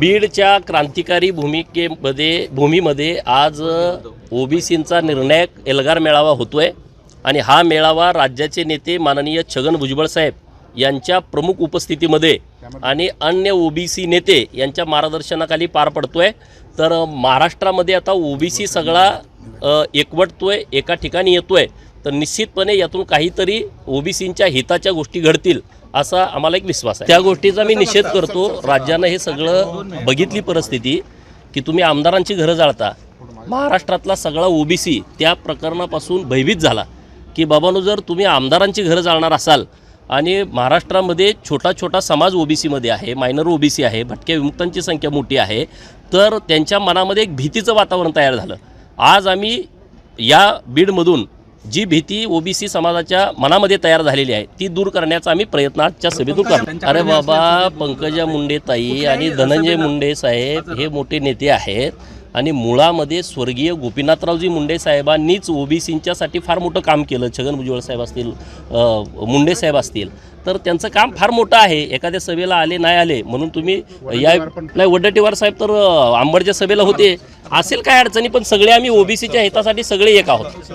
बीडच्या क्रांतिकारी भूमिकेमध्ये भूमीमध्ये आज ओबीसींचा निर्णायक एल्गार मेळावा होतोय. आणि हा मेळावा राज्याचे नेते माननीय छगन भुजबळ साहेब यांच्या प्रमुख उपस्थितीमध्ये आणि अन्य ओबीसी नेते यांच्या मार्गदर्शनाखाली पार पडतोय. तर महाराष्ट्रामध्ये आता ओबीसी सगळा एकवटतोय एका ठिकाणी येतोय तर निश्चितपणे यातून काहीतरी ओबीसींच्या हिताच्या गोष्टी घडतील असा आम्हाला एक विश्वास आहे. त्या गोष्टीचा मी निषेध करतो. राज्यानं हे सगळं बघितली परिस्थिती की तुम्ही आमदारांची घरं जाळता. महाराष्ट्रातला सगळा ओबीसी त्या प्रकरणापासून भयभीत झाला की बाबांनो जर तुम्ही आमदारांची घरं जाळणार असाल आणि महाराष्ट्रामध्ये छोटा छोटा समाज ओबीसीमध्ये आहे मायनर ओबीसी आहे भटक्या विमुक्तांची संख्या मोठी आहे तर त्यांच्या मनामध्ये एक भीतीचं वातावरण तयार झालं. आज आम्ही या बीडमधून जी भीती ओबीसी समाजाच्या मनामध्ये तयार झालेली आहे ती दूर करण्याचा आम्ही प्रयत्न आजच्या सभेतून करतो अरे बाबा पंकजा मुंडे ताई आणि धनंजय मुंडे साहेब हे मोठे नेते आहेत. आणि मुळामध्ये स्वर्गीय गोपीनाथरावजी मुंडे साहेबांनीच ओबीसींच्यासाठी फार मोठं काम केलं. छगन भुजबळ साहेब असतील मुंडे साहेब असतील. तर त्यांचं काम फार मोठं आहे. एखाद्या सभेला आले नाही आले म्हणून तुम्ही या नाही वड्डेटीवार साहेब तर आंबडच्या सभेला होते. असेल काय अडचणी पण सगळे आम्ही ओबीसीच्या हितासाठी सगळे एक आहोत.